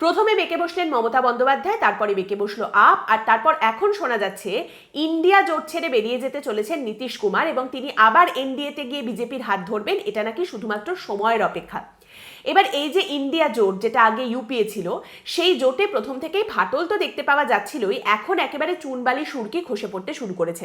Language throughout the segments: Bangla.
প্রথমে বেঁকে বসলেন মমতা বন্দ্যোপাধ্যায়, তারপরে বেঁকে বসল আপ, আর তারপর এখন শোনা যাচ্ছে ইন্ডিয়া জোট ছেড়ে বেরিয়ে যেতে চলেছেন নীতিশ কুমার এবং তিনি আবার এনডিএতে গিয়ে বিজেপির হাত ধরবেন, এটা নাকি শুধুমাত্র সময়ের অপেক্ষা। এবার এই যে ইন্ডিয়া জোট, যেটা আগে ইউপিএ ছিল, সেই জোটে প্রথম থেকেই ফাটল তো দেখতে পাওয়া যাচ্ছিলই, এখন একেবারে চুনবালি সুরকি খসে পড়তে শুরু করেছে।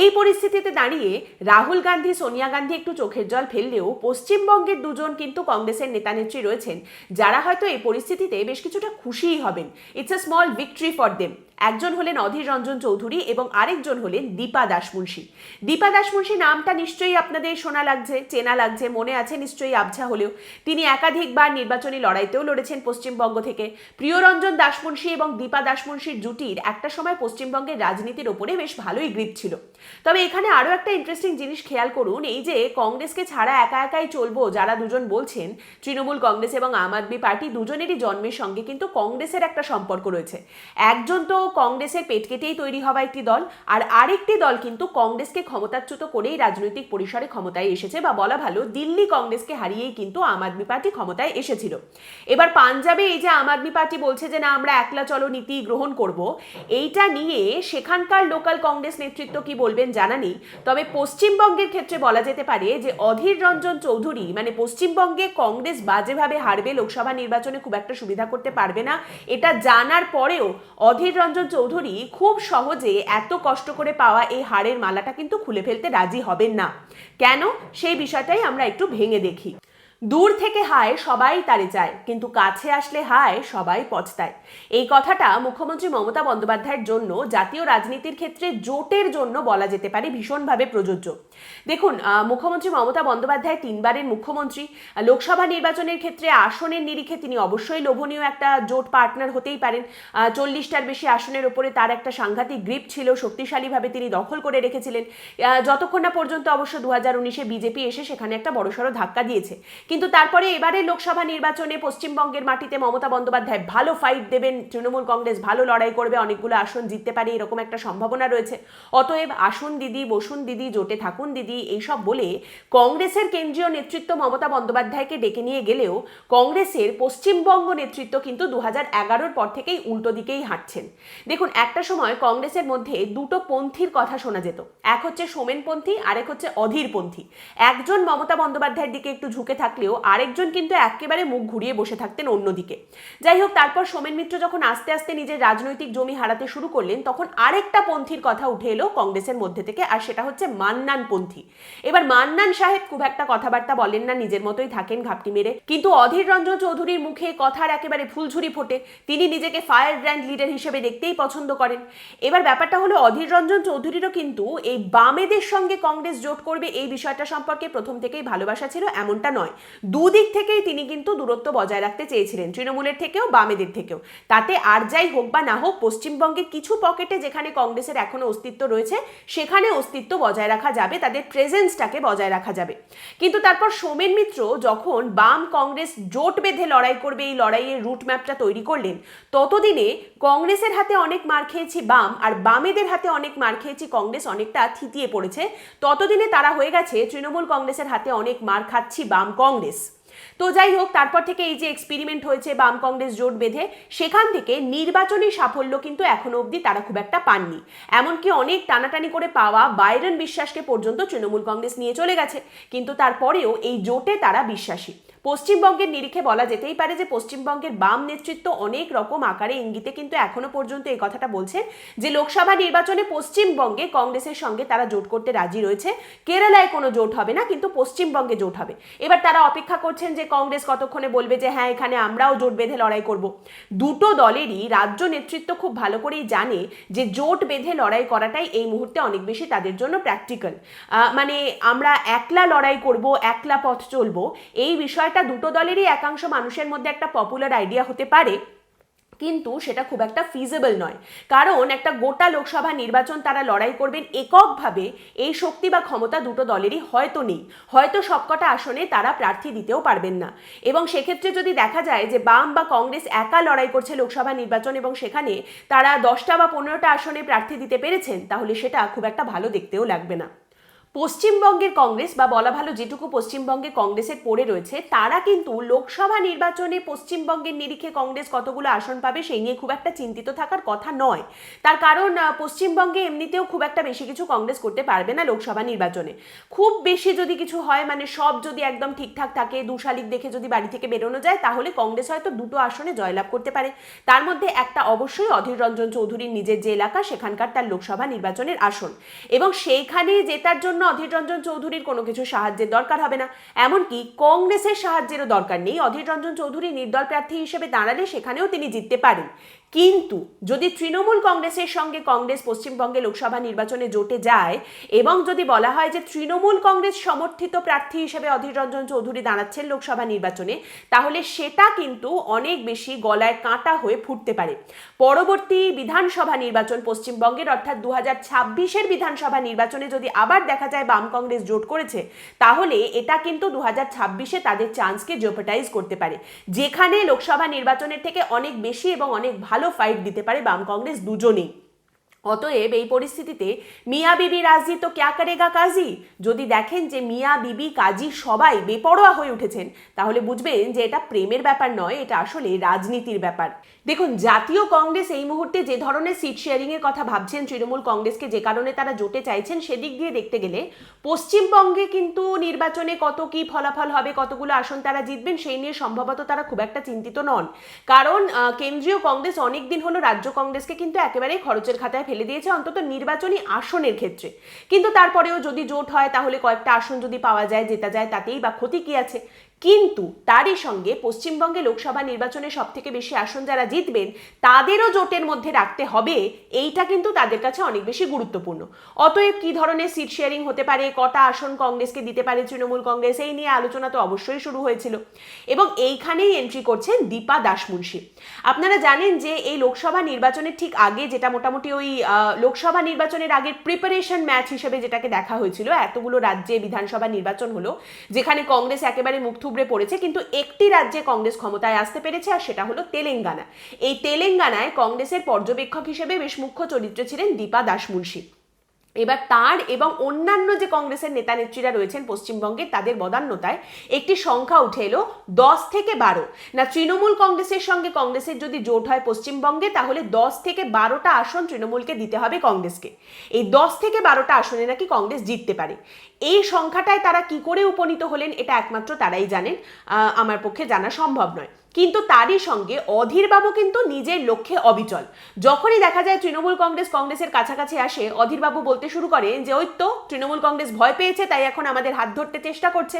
এই পরিস্থিতিতে দাঁড়িয়ে রাহুল গান্ধী, সোনিয়া গান্ধী একটু চোখের জল ফেললেও পশ্চিমবঙ্গের দুজন কিন্তু কংগ্রেসের নেতানেত্রী রয়েছেন, যারা হয়তো এই পরিস্থিতিতে বেশ কিছুটা খুশিই হবেন। It's a small victory for them একজন হলেন অধীর রঞ্জন চৌধুরী এবং আরেকজন হলেন দীপা দাসমুন্সী দীপা দাসমুন্সী নামটা নিশ্চয়ই আপনাদের শোনা লাগছে, চেনা লাগছে, মনে আছে নিশ্চয়ই আবছা হলেও। তিনি একাধিকবার নির্বাচনী লড়াইতেও লড়েছেন পশ্চিমবঙ্গ থেকে। প্রিয়রঞ্জন দাসমুন্সী এবং দীপা দাসমুন্সীর জুটির একটা সময় পশ্চিমবঙ্গের রাজনীতির ওপরে বেশ ভালোই গ্রিপ ছিল। তবে এখানে আরও একটা ইন্টারেস্টিং জিনিস খেয়াল করুন, এই যে কংগ্রেসকে ছাড়া একা একাই চলবো যারা দুজন বলছেন, তৃণমূল কংগ্রেস এবং আম আদমি পার্টি দুজনেরই জন্মের সঙ্গে কিন্তু কংগ্রেসের একটা সম্পর্ক রয়েছে। একজন তো কংগ্রেসের পেট কেটেই তৈরি হওয়া একটি দল, আর আরেকটি দল কিন্তু কংগ্রেসকে ক্ষমতাচ্যুত করেই রাজনৈতিক পরিসরে ক্ষমতায় এসেছে বা বলা ভালো, দিল্লি কংগ্রেসকে হারিয়েই কিন্তু আম আদমি পার্টি ক্ষমতায় এসেছিল। এবার পাঞ্জাবে এই যে আম আদমি পার্টি বলছে যে, না, আমরা একলা চলো, নীতি গ্রহণ করব, এইটা নিয়ে সেখানকার লোকাল কংগ্রেস নেতৃত্ব কি বলবেন জানা নেই। তবে পশ্চিমবঙ্গের ক্ষেত্রে বলা যেতে পারে যে অধীর রঞ্জন চৌধুরী মানে পশ্চিমবঙ্গে কংগ্রেস বাজেভাবে হারবে, লোকসভা নির্বাচনে খুব একটা সুবিধা করতে পারবে না। এটা জানার পরেও অধীর রঞ্জন চৌধুরী খুব সহজে এত কষ্ট করে পাওয়া এই হারের মালাটা কিন্তু খুলে ফেলতে রাজি হবেন না। কেন? সেই বিষয়টাই আমরা একটু ভেঙে দেখি। দূর থেকে হায় সবাই তারে চায়, কিন্তু কাছে আসলে হায় সবাই পচতায় এই কথাটা মুখ্যমন্ত্রী মমতা বন্দ্যোপাধ্যায়ের জন্য জাতীয় রাজনীতির ক্ষেত্রে জোটের জন্য বলা যেতে পারে ভীষণভাবে প্রযোজ্য। দেখুন মুখ্যমন্ত্রী মমতা বন্দ্যোপাধ্যায় তিনবারের মুখ্যমন্ত্রী লোকসভা নির্বাচনের ক্ষেত্রে আসনের নিরিখে তিনি অবশ্যই লোভনীয় একটা জোট পার্টনার হতেই পারেন। চল্লিশটার বেশি আসনের ওপরে তার একটা সাংঘাতিক গ্রিপ ছিল, শক্তিশালীভাবে তিনি দখল করে রেখেছিলেন। যতক্ষণ না পর্যন্ত অবশ্য দু হাজার উনিশে বিজেপি এসে সেখানে একটা বড়সড় ধাক্কা দিয়েছে। কিন্তু তারপরে এবারে লোকসভা নির্বাচনে পশ্চিমবঙ্গের মাটিতে মমতা বন্দ্যোপাধ্যায় ভালো ফাইট দেবেন, তৃণমূল কংগ্রেস ভালো লড়াই করবে, অনেকগুলো আসন জিততে পারে, এরকম একটা সম্ভাবনা রয়েছে। অতএব আসুন দিদি, বসুন দিদি, জোটে থাকুন দিদি, এইসব বলে কংগ্রেসের কেন্দ্রীয় নেতৃত্ব মমতা বন্দ্যোপাধ্যায়কে ডেকে নিয়ে গেলেও কংগ্রেসের পশ্চিমবঙ্গ নেতৃত্ব কিন্তু দু হাজার পর থেকেই উল্টো দিকেই হাঁটছেন। দেখুন, একটা সময় কংগ্রেসের মধ্যে দুটো পন্থীর কথা শোনা যেত। এক হচ্ছে সোমেনপন্থী, আরেক হচ্ছে অধীরপন্থী। একজন মমতা বন্দ্যোপাধ্যায়ের দিকে একটু ঝুঁকে থাকলেও আরেকজন কিন্তু একেবারে মুখ ঘুরিয়ে বসে থাকতেন অন্যদিকে। যাই হোক, তারপর সোমেন মিত্র যখন আস্তে আস্তে নিজের রাজনৈতিক জমি হারাতে শুরু করলেন, তখন আরেকটা পন্থীর কথা উঠে এলো কংগ্রেসের মধ্যে থেকে, আর সেটা হচ্ছে মান্নান পন্থী। এবার মান্নান সাহেব খুব একটা কথাবার্তা বলেন না, নিজের মতোই থাকেন ঘাপটি মেরে। কিন্তু অধীর রঞ্জন চৌধুরীর মুখে কথার একেবারে ফুলঝুরি ফোটে। তিনি নিজেকে ফায়ার ব্র্যান্ড লিডার হিসেবে দেখতেই পছন্দ করেন। এবার ব্যাপারটা হলো, অধীর রঞ্জন চৌধুরীরও কিন্তু এই বামেদের সঙ্গে কংগ্রেস জোট করবে এই বিষয়টা সম্পর্কে প্রথম থেকেই ভালোবাসা ছিল, এমনটা নয়। দুদিক থেকেই তিনি কিন্তু দূরত্ব বজায় রাখতে চেয়েছিলেন, তৃণমূলের থেকেও, বামেদের থেকেও। তাতে আর যাই হোক বা না হোক, পশ্চিমবঙ্গের কিছু পকেটে যেখানে কংগ্রেসের এখনও অস্তিত্ব রয়েছে, সেখানে অস্তিত্ব বজায় রাখা যাবে, তাদের প্রেজেন্সটাকে বজায় রাখা যাবে। কিন্তু তারপর সোমেন মিত্র যখন বাম কংগ্রেস জোট বেঁধে লড়াই করবে, এই লড়াইয়ের রুট ম্যাপটা তৈরি করলেন, ততদিনে কংগ্রেসের হাতে অনেক মার খেয়েছি বাম, আর বামেদের হাতে অনেক মার খেয়েছি কংগ্রেস অনেকটা থিতিয়ে পড়েছে। ততদিনে তারা হয়ে গেছে, তৃণমূল কংগ্রেসের হাতে অনেক মার খাচ্ছি বাম কংগ্রেস। তো যাই হোক, তারপর থেকে এই যে এক্সপেরিমেন্ট হয়েছে বাম কংগ্রেস জোট বেঁধে, সেখান থেকে নির্বাচনী সাফল্য কিন্তু এখনও অবধি তারা খুব একটা পাননি। এমনকি অনেক টানাটানি করে পাওয়া বাইরন বিশ্বাসকে পর্যন্ত তৃণমূল কংগ্রেস নিয়ে চলে গেছে। কিন্তু তারপরেও এই জোটে তারা বিশ্বাসী। পশ্চিমবঙ্গের নিরিখে বলা যেতেই পারে যে পশ্চিমবঙ্গের বাম নেতৃত্ব অনেক রকম আকারে ইঙ্গিতে কিন্তু এখনও পর্যন্ত এই কথাটা বলছে যে লোকসভা নির্বাচনে পশ্চিমবঙ্গে কংগ্রেসের সঙ্গে তারা জোট করতে রাজি রয়েছে। কেরালায় কোনো জোট হবে না, কিন্তু পশ্চিমবঙ্গে জোট হবে। এবার তারা অপেক্ষা করছেন যে কংগ্রেস কতক্ষণে বলবে যে হ্যাঁ এখানে আমরাও জোট বেঁধে লড়াই করব। দুটো দলেরই রাজ্য নেতৃত্ব খুব ভালো করেই জানে যে জোট বেঁধে লড়াই করাটাই এই মুহূর্তে অনেক বেশি তাদের জন্য প্র্যাকটিক্যাল মানে আমরা একলা লড়াই করব, একলা পথ চলবো, এই বিষয়টা দুটো দলেরই একাংশ মানুষের মধ্যে একটা পপুলার আইডিয়া হতে পারে, কিন্তু সেটা খুব একটা ফিজেবল নয়। কারণ একটা গোটা লোকসভা নির্বাচন তারা লড়াই করবেন এককভাবে, এই শক্তি বা ক্ষমতা দুটো দলেরই হয়তো নেই। হয়তো সবকটা আসনে তারা প্রার্থী দিতেও পারবেন না। এবং সেক্ষেত্রে যদি দেখা যায় যে বাম বা কংগ্রেস একা লড়াই করছে লোকসভা নির্বাচন এবং সেখানে তারা দশটা বা পনেরোটা আসনে প্রার্থী দিতে পেরেছেন, তাহলে সেটা খুব একটা ভালো দেখতেও লাগবে না। পশ্চিমবঙ্গের কংগ্রেস, বা বলা ভালো যেটুকু পশ্চিমবঙ্গে কংগ্রেসের পড়ে রয়েছে, তারা কিন্তু লোকসভা নির্বাচনে পশ্চিমবঙ্গের নিরিখে কংগ্রেস কতগুলো আসন পাবে সেই নিয়ে খুব একটা চিন্তিত থাকার কথা নয়। তার কারণ পশ্চিমবঙ্গে এমনিতেও খুব একটা বেশি কিছু কংগ্রেস করতে পারবে না লোকসভা নির্বাচনে। খুব বেশি যদি কিছু হয় মানে সব যদি একদম ঠিকঠাক থাকে, দু শালিক দেখে যদি বাড়ি থেকে বেরোনো যায়, তাহলে কংগ্রেস হয়তো দুটো আসনে জয়লাভ করতে পারে। তার মধ্যে একটা অবশ্যই অধীর রঞ্জন চৌধুরীর নিজের যে এলাকা, সেখানকার তার লোকসভা নির্বাচনের আসন। এবং সেইখানে জেতার জন্য অধীর রঞ্জন চৌধুরীর কোনো কিছু সাহায্যের দরকার হবে না। এমনকি কংগ্রেসের সাহায্যেরও দরকার নেই। অধীর রঞ্জন চৌধুরী নির্দল প্রার্থী হিসেবে দাঁড়ালে সেখানেও তিনি জিততে পারেন। কিন্তু যদি তৃণমূল কংগ্রেসের সঙ্গে কংগ্রেস পশ্চিমবঙ্গে লোকসভা নির্বাচনে জোটে যায় এবং যদি বলা হয় যে তৃণমূল কংগ্রেস সমর্থিত প্রার্থী হিসেবে অধীর রঞ্জন চৌধুরী দাঁড়াচ্ছেন লোকসভা নির্বাচনে, তাহলে সেটা কিন্তু অনেক বেশি গলায় কাঁটা হয়ে ফুটতে পারে। পরবর্তী বিধানসভা নির্বাচন পশ্চিমবঙ্গের, অর্থাৎ দু হাজার ছাব্বিশের বিধানসভা নির্বাচনে যদি আবার দেখা যায় বাম কংগ্রেস জোট করেছে, তাহলে এটা কিন্তু দু হাজার ছাব্বিশে তাদের চান্সকে জোপাটাইজ করতে পারে। যেখানে লোকসভা নির্বাচনের থেকে অনেক বেশি এবং অনেক ভালো ফাইট দিতে পারে বাম কংগ্রেস দুজনেই। অতএব এই পরিস্থিতিতে মিয়া বিবি রাজি তো ক্যা করেগা কাজী? যদি দেখেন যে মিয়া বিবি কাজী সবাই বেপরোয়া হয়ে উঠেছেন, তাহলে বুঝবেন যে এটা প্রেমের ব্যাপার নয়, এটা আসলে রাজনীতির ব্যাপার। দেখুন, জাতীয় কংগ্রেস এই মুহূর্তে যে ধরনের সিট শেয়ারিং এর কথা ভাবছেন তৃণমূল কংগ্রেসকে, যে কারণে তারা জোটে চাইছেন, সেদিক দিয়ে দেখতে গেলে পশ্চিমবঙ্গে কিন্তু নির্বাচনে কত কি ফলাফল হবে, কতগুলো আসন তারা জিতবেন, সেই নিয়ে সম্ভবত তারা খুব একটা চিন্তিত নন। কারণ কেন্দ্রীয় কংগ্রেস অনেক দিন হলো রাজ্য কংগ্রেসকে কিন্তু একেবারেই খরচের খাতায় ফেলে দিয়েছে, অন্তত নির্বাচনী আসনের ক্ষেত্রে। কিন্তু তারপরেও যদি জোট হয়, তাহলে কয়েকটা আসন যদি পাওয়া যায়, জেতা যায়, তাতেই বা ক্ষতি কি আছে? কিন্তু তারই সঙ্গে পশ্চিমবঙ্গে লোকসভা নির্বাচনে সব থেকে বেশি আসন যারা জিতবেন, তাদেরও জোটের মধ্যে রাখতে হবে, এইটা কিন্তু তাদের কাছে অনেক বেশি গুরুত্বপূর্ণ। অতএব কি ধরনের সিট শেয়ারিং হতে পারে, কটা আসন কংগ্রেসকে দিতে পারে তৃণমূল কংগ্রেস, এই নিয়ে আলোচনা তো অবশ্যই শুরু হয়েছিল। এবং এইখানেই এন্ট্রি করছেন দীপা দাসমুন্সী আপনারা জানেন যে এই লোকসভা নির্বাচনের ঠিক আগে যেটা মোটামুটি ওই লোকসভা নির্বাচনের আগের প্রিপারেশন ম্যাচ হিসেবে যেটাকে দেখা হয়েছিল, এতগুলো রাজ্যে বিধানসভা নির্বাচন হলো, যেখানে কংগ্রেস একেবারে মুখ থুবড়ে পড়েছে, কিন্তু একটি রাজ্যে কংগ্রেস ক্ষমতায় আসতে পেরেছে, আর সেটা হলো তেলেঙ্গানা। এই তেলেঙ্গানায় কংগ্রেসের পর্যবেক্ষক হিসেবে বেশ মুখ্য চরিত্র ছিলেন দীপা দাসমুন্সী এবার তার এবং অন্যান্য যে কংগ্রেসের নেতা নেত্রীরা রয়েছেন পশ্চিমবঙ্গে, তাদের বদান্যতায় একটি সংখ্যা উঠে এলো দশ থেকে বারো। না, তৃণমূল কংগ্রেসের সঙ্গে কংগ্রেসের যদি জোট হয় পশ্চিমবঙ্গে, তাহলে দশ থেকে বারোটা আসন তৃণমূলকে দিতে হবে কংগ্রেসকে। এই দশ থেকে বারোটা আসনে নাকি কংগ্রেস জিততে পারে। এই সংখ্যাটায় তারা কি করে উপনীত হলেন, এটা একমাত্র তারাই জানেন। আমার পক্ষে জানা সম্ভব নয়। কিন্তু তারই সঙ্গে অধীরবাবু কিন্তু নিজের লক্ষ্যে অবিচল। যখনই দেখা যায় তৃণমূল কংগ্রেস কংগ্রেসের কাছাকাছি আসে অধীরবাবু বলতে শুরু করেন যে, ওই তো, তৃণমূল কংগ্রেস ভয় পেয়েছে, তাই এখন আমাদের হাত ধরতে চেষ্টা করছে।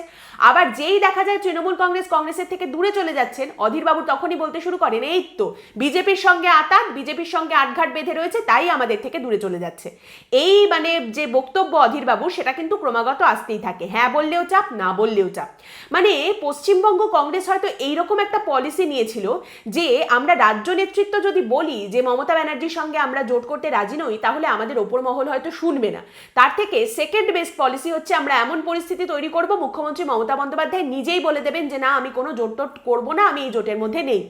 আবার যেই দেখা যায় তৃণমূল কংগ্রেস কংগ্রেসের থেকে দূরে চলে যাচ্ছেন অধীরবাবু তখনই বলতে শুরু করেন, এই তো, বিজেপির সঙ্গে আতাত, বিজেপির সঙ্গে আটঘাট বেঁধে রয়েছে, তাই আমাদের থেকে দূরে চলে যাচ্ছে। এই মানে যে বক্তব্য অধীরবাবু সেটা কিন্তু ক্রমাগত আসতেই থাকে। হ্যাঁ বললেও চাপ, না বললেও চাপ। মানে পশ্চিমবঙ্গ কংগ্রেস হয়তো এইরকম একটা পলিসি নিয়েছিল যে আমরা রাজ্য নেতৃত্ব যদি বলি যে মমতা ব্যানার্জির সঙ্গে আমরা জোট করতে রাজি নই, তাহলে আমাদের ওপর মহল হয়তো শুনবে না। তার থেকে সেকেন্ড বেস্ট পলিসি হচ্ছে আমরা এমন পরিস্থিতি তৈরি করব, মুখ্যমন্ত্রী মমতা বন্দ্যোপাধ্যায় নিজেই বলে দেবেন যে না, আমি কোনো জোট টোট করব না, আমি এই জোটের মধ্যে নেই।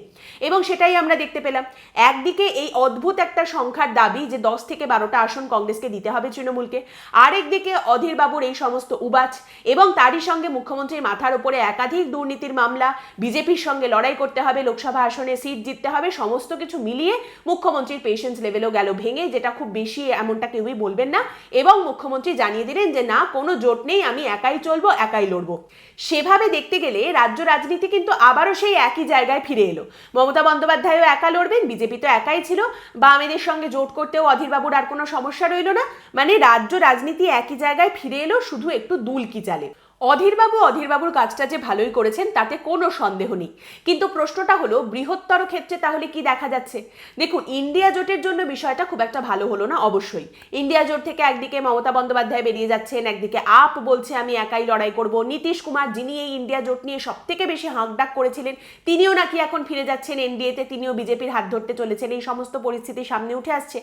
এবং সেটাই আমরা দেখতে পেলাম। একদিকে এই অদ্ভুত একটা সংখ্যার দাবি যে দশ থেকে বারোটা আসন কংগ্রেসকে দিতে হবে তৃণমূলকে, আরেকদিকে অধীর বাবুর এই সমস্ত উবাচ, এবং তারই সঙ্গে মুখ্যমন্ত্রীর মাথার উপরে একাধিক দুর্নীতির মামলা, বিজেপির সঙ্গে লড়াই করতে হবে, লোকসভা আসনে সিট জিততে হবে, সমস্ত কিছু মিলিয়ে মুখ্যমন্ত্রীর পেশেন্স লেভেলও গেল ভেঙে, যেটা খুব বেশি এমনটা কেউই বলবেন না। এবং মুখ্যমন্ত্রী জানিয়ে দিলেন যে, না, কোনো জোট নেই, আমি একাই চলবো, একাই লড়বো। সেভাবে দেখতে গেলে রাজ্য রাজনীতি কিন্তু আবারও সেই একই জায়গায় ফিরে এলো। মমতা বন্দ্যোপাধ্যায়ও একা লড়বেন, বিজেপি তো একাই ছিল। বামেদের সঙ্গে জোট করতেও অধীরবাবুর আর কোনো সমস্যা রইল না। মানে রাজ্য রাজনীতি একই জায়গায় ফিরে এলো, শুধু একটু দুলকি চালে। অধীরবাবু, অধীরবাবুর কাজটা যে ভালোই করেছেন, তাতে কোনো সন্দেহ নেই। কিন্তু প্রশ্নটা হলো, বৃহত্তর ক্ষেত্রে তাহলে কি দেখা যাচ্ছে? দেখুন, ইন্ডিয়া জোটের জন্য বিষয়টা খুব একটা ভালো হলো না, অবশ্যই। ইন্ডিয়া জোট থেকে একদিকে মমতা বন্দ্যোপাধ্যায় বেরিয়ে যাচ্ছেন, একদিকে আপ বলছে, আমি একাই লড়াই করব। নীতিশ কুমার, যিনি এই ইন্ডিয়া জোট নিয়ে সব থেকে বেশি হাঁকডাক করেছিলেন, তিনিও নাকি এখন ফিরে যাচ্ছেন এনডিএতে, তিনিও বিজেপির হাত ধরতে চলেছেন। এই সমস্ত পরিস্থিতি সামনে উঠে আসছে।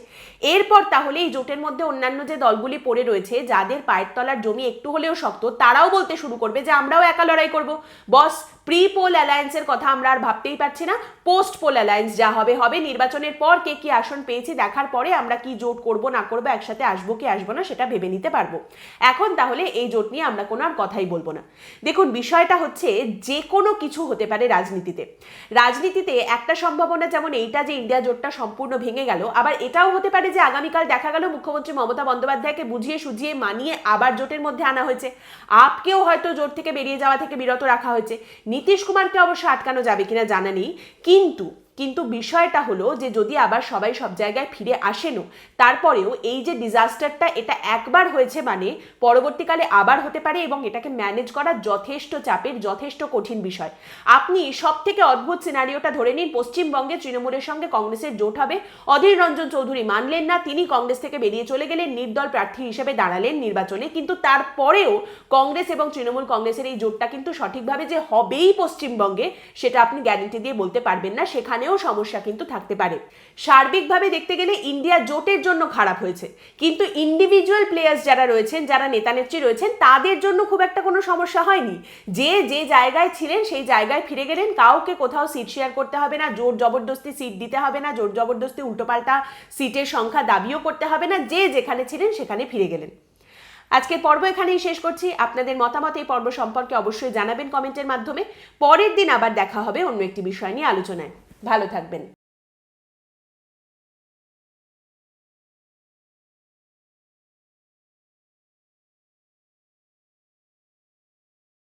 এরপর তাহলে এই জোটের মধ্যে অন্যান্য যে দলগুলি পড়ে রয়েছে, যাদের পায়ের তলার জমি একটু হলেও শক্ত, তারাও বলতে শুরু করবে যে আমরাও একা লড়াই করব। বস প্রি পোল অ্যালায়েন্সের কথা আমরা আর ভাবতেই পারছি না। পোস্ট পোল অ্যালায়েন্স যা হবে হবে নির্বাচনের পর কে কি আসন পেয়েছি, দেখার পরে আমরা কি জোট করব, না করব, একসাথে আসব, কি আসব না সেটা ভেবে নিতে পারব। এখন তাহলে এই জোট নিয়ে আমরা কোনো আর কথাই বলব না। দেখুন, বিষয়টা হচ্ছে যে কোনো কিছু হতে পারে রাজনীতিতে। রাজনীতিতে একটা সম্ভাবনা যেমন এইটা যে ইন্ডিয়া জোটটা সম্পূর্ণ ভেঙে গেল, আবার এটাও হতে পারে যে আগামীকাল দেখা গেল মুখ্যমন্ত্রী মমতা বন্দ্যোপাধ্যায়কে বুঝিয়ে সুঝিয়ে মানিয়ে আবার জোটের মধ্যে আনা হয়েছে। আপকেও হয়তো জোট থেকে বেরিয়ে যাওয়া থেকে বিরত রাখা হয়েছে। নীতিশ কুমারকে অবশ্য আটকানো যাবে কিনা জানা নেই কিন্তু কিন্তু বিষয়টা হলো যে যদি আবার সবাই সব জায়গায় ফিরে আসেনও, তারপরেও এই যে ডিজাস্টারটা এটা একবার হয়েছে মানে পরবর্তীকালে আবার হতে পারে এবং এটাকে ম্যানেজ করা যথেষ্ট চাপের, যথেষ্ট কঠিন বিষয়। আপনি সব থেকে অদ্ভুত সিনারিওটা ধরে নিন, পশ্চিমবঙ্গে তৃণমূলের সঙ্গে কংগ্রেসের জোট হবে, অধীর রঞ্জন চৌধুরী মানলেন না, তিনি কংগ্রেস থেকে বেরিয়ে চলে গেলেন, নির্দল প্রার্থী হিসেবে দাঁড়ালেন নির্বাচনে, কিন্তু তারপরেও কংগ্রেস এবং তৃণমূল কংগ্রেসের এই জোটটা কিন্তু সঠিকভাবে যে হবেই পশ্চিমবঙ্গে, সেটা আপনি গ্যারেন্টি দিয়ে বলতে পারবেন না সেখানেও সমস্যা কিন্তু থাকতে পারে। সার্বিকভাবে দেখতে গেলে ইন্ডিয়া জোটের জন্য খারাপ হয়েছে। কিন্তু ইন্ডিভিজুয়াল প্লেয়ার্স যারা রয়েছেন, যারা নেতা নেত্রী রয়েছেন, তাদের জন্য খুব একটা কোনো সমস্যা হয়নি। যে যে জায়গায় ছিলেন, সেই জায়গায় ফিরে গেলেন। কাউকে কোথাও সিট শেয়ার করতে হবে না, জোর জবরদস্তি সিট দিতে হবে না, জোর জবরদস্তি উল্টোপাল্টা সিটের সংখ্যা দাবিও করতে হবে না, যে যেখানে ছিলেন, সেখানে ফিরে গেলেন। আজকের পর্ব এখানেই শেষ করছি। আপনাদের মতামত এই পর্ব সম্পর্কে অবশ্যই জানাবেন কমেন্টের মাধ্যমে। পরের দিন আবার দেখা হবে অন্য একটি বিষয় নিয়ে আলোচনায়। ভালো থাকবেন।